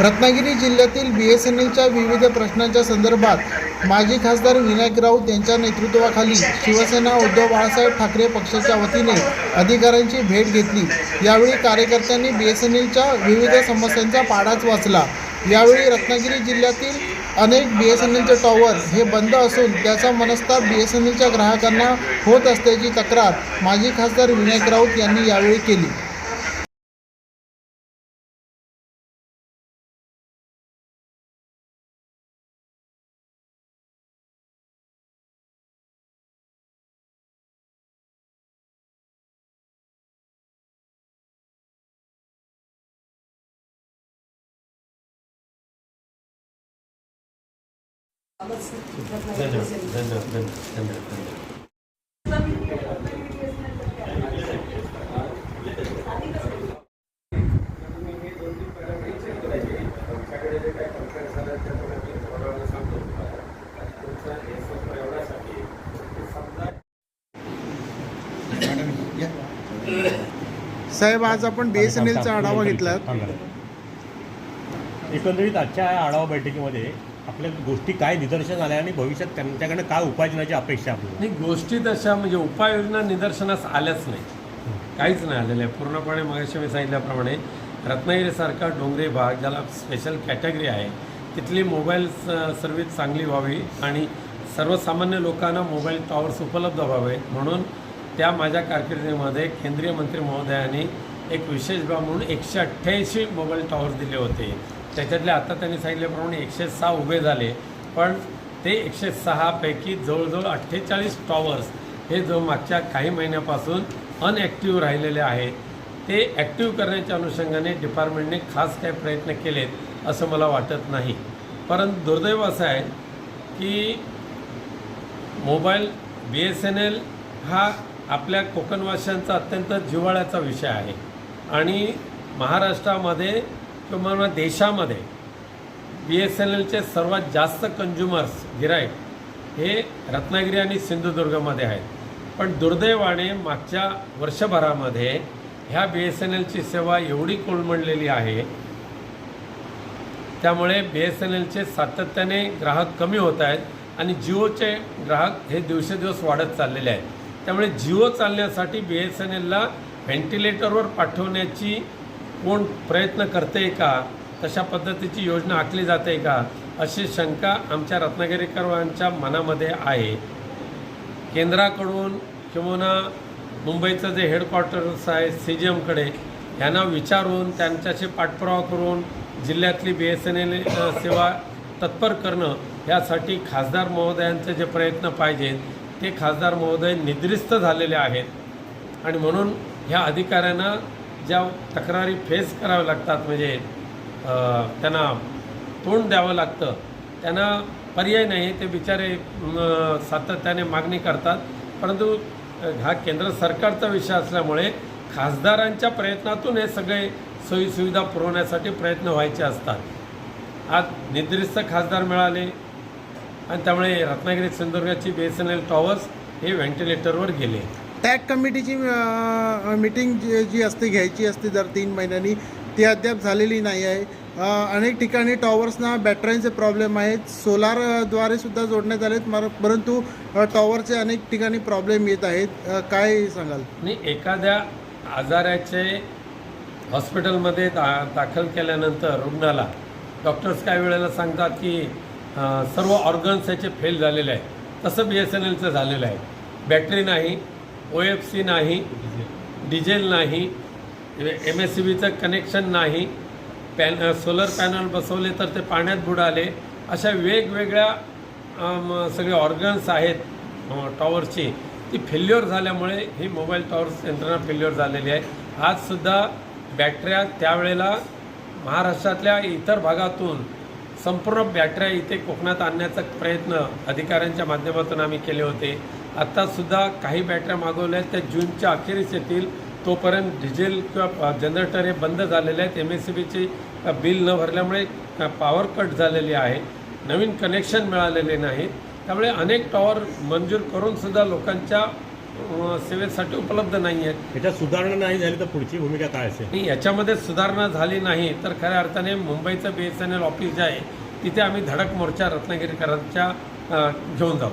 रत्नागिरी जिल्ह्यातील बी S N एलच्या विविध प्रश्नांच्या संदर्भात माजी खासदार विनायक राऊत यांच्या नेतृत्वाखाली शिवसेना उद्धव बाळासाहेब ठाकरे पक्षाच्या वतीने अधिकाऱ्यांची भेट घेतली. यावेळी कार्यकर्त्यांनी बी एस एन एलच्या विविध समस्यांचा पाडाच वाचला. यावेळी रत्नागिरी जिल्ह्यातील अनेक बी एस एन एलचे टॉवर हे बंद असून त्याचा मनस्ताप बी एस एन एलच्या ग्राहकांना होत असल्याची तक्रार माजी खासदार विनायक राऊत यांनी यावेळी केली. साहेब आज आपण बी एस एन एलचा आढावा घेतला एकंदरीत आजच्या आढावा बैठकीमध्ये आपल्या गोष्टी काय निदर्शन आल्या आणि भविष्यात त्यांच्याकडनं काय उपाययोजनाची अपेक्षा आहे आपल्याला? नाही गोष्टी तशा म्हणजे उपाययोजना निदर्शनास आल्याच नाही. काहीच नाही आलेलं आहे. पूर्णपणे मगाशी मी सांगितल्याप्रमाणे रत्नागिरीसारखा डोंगरी भाग ज्याला स्पेशल कॅटेगरी आहे तिथली मोबाईल स- सर्व्हिस चांगली व्हावी आणि सर्वसामान्य लोकांना मोबाईल टॉवर्स उपलब्ध व्हावे. म्हणून त्या माझ्या कारकिर्दीमध्ये केंद्रीय मंत्री महोदयांनी एक विशेष बाब म्हणून एकशे अठ्ठ्याऐंशी मोबाईल टॉवर्स दिले होते. त्याच्यातले आता त्यांनी सांगितल्याप्रमाणे एकशे सहा उभे झाले पण ते एकशे सहापैकी जवळजवळ अठ्ठेचाळीस टॉवर्स हे जो मागच्या काही महिन्यापासून अनॲक्टिव्ह राहिलेले आहेत. ते ॲक्टिव्ह करण्याच्या अनुषंगाने डिपार्टमेंटने खास काही प्रयत्न केलेत असं मला वाटत नाही. परंतु दुर्दैव असं आहे की mobile B S N L हा आपल्या कोकणवासियांचा अत्यंत जिव्हाळ्याचा विषय आहे. आणि महाराष्ट्रामध्ये किंवा देशामध्ये बी एस एन एलचे सर्वात जास्त कंझ्युमर्स गिराईक हे रत्नागिरी आणि सिंधुदुर्गमध्ये आहेत. पण दुर्दैवाने मागच्या वर्षभरामध्ये ह्या बी एस एन एलची सेवा एवढी कोलमडलेली आहे. त्यामुळे बी एस एन एलचे सातत्याने ग्राहक कमी होत आहेत आणि जिओचे ग्राहक हे दिवसेदिवस वाढत चाललेले आहेत. त्यामुळे जिओ चालण्यासाठी बी एस एन एलला व्हेंटिलेटरवर पाठवण्याची कोण प्रयत्न करते का? तशा पद्धतीची योजना आखली जाते का? अशी शंका आमच्या रत्नागिरीकरांच्या मनामध्ये आहे. केंद्राकडून किंवा मुंबईचं जे हेडक्वार्टर्स आहे सी जी एमकडे ह्यांना विचारून त्यांच्याशी पाठपुरावा करून जिल्ह्यातली बी एस एन एल सेवा तत्पर करणं यासाठी खासदार महोदयांचे जे प्रयत्न पाहिजेत ते खासदार महोदय निद्रिस्त झालेले आहेत. आणि म्हणून ह्या अधिकाऱ्यांना ज्या तक्रारी फेस कराव्या लागतात म्हणजे त्यांना तोंड द्यावं लागतं. त्यांना पर्याय नाही ते बिचारे सातत्याने मागणी करतात. परंतु हा केंद्र सरकारचा विषय असल्यामुळे खासदारांच्या प्रयत्नातून हे सगळे सोयीसुविधा पुरवण्यासाठी प्रयत्न व्हायचे असतात. आज निद्रिस्त खासदार मिळाले आणि त्यामुळे Ratnagiri सिंधुदुर्गाची B S N L towers हे व्हेंटिलेटरवर गेले. टॅग कमिटीची मीटिंग जी जी असते घ्यायची असते दर तीन महिन्यांनी ती अद्याप झालेली नाही आहे. अनेक ठिकाणी टॉवर्सना बॅटऱ्यांचे प्रॉब्लेम आहेत. सोलारद्वारे सुद्धा जोडण्यात आलेत मर परंतु टॉवरचे अनेक ठिकाणी प्रॉब्लेम येत आहेत. काय सांगाल? नाही एखाद्या आजाराचे हॉस्पिटलमध्ये दा दाखल केल्यानंतर रुग्णाला डॉक्टर्स काही वेळेला सांगतात की सर्व ऑर्गन्स याचे फेल झालेले आहेत. तसं बी एस एन एलचं झालेलं आहे. बॅटरी नाही. ओ एफ सी नाही डिझेल नाही एम एस सी बीचं कनेक्शन नाही. पॅन सोलर पॅनल बसवले तर ते पाण्यात बुडाले. अशा वेगवेगळ्या सगळे ऑर्गन्स आहेत टॉवरची ती फेल्युअर झाल्यामुळे ही मोबाईल टॉवर्स यंत्रणा फेल्युअर झालेली आहे. आजसुद्धा बॅटऱ्या त्यावेळेला महाराष्ट्रातल्या इतर भागातून संपूर्ण बॅटऱ्या इथे कोकणात आणण्याचा प्रयत्न अधिकाऱ्यांच्या माध्यमातून आम्ही केले होते. आत्तासुद्धा काही बॅटऱ्या मागवल्या आहेत. त्या जूनच्या अखेरीस येतील. तोपर्यंत डिझेल किंवा जनरेटर हे बंद झालेले आहेत. एम एस सी बीची बिल न भरल्यामुळे पॉवर कट झालेली आहे. नवीन कनेक्शन मिळालेले नाहीत. त्यामुळे अनेक टॉवर मंजूर करूनसुद्धा लोकांच्या सेवेसाठी उपलब्ध नाही आहेत. याच्यात सुधारणा नाही झाली तर पुढची भूमिका काय असेल? याच्यामध्ये सुधारणा झाली नाही. तर खऱ्या अर्थाने मुंबईचं B S N L office जे आहे तिथे आम्ही धडक मोर्चा रत्नागिरीकरांच्या घेऊन जाऊ.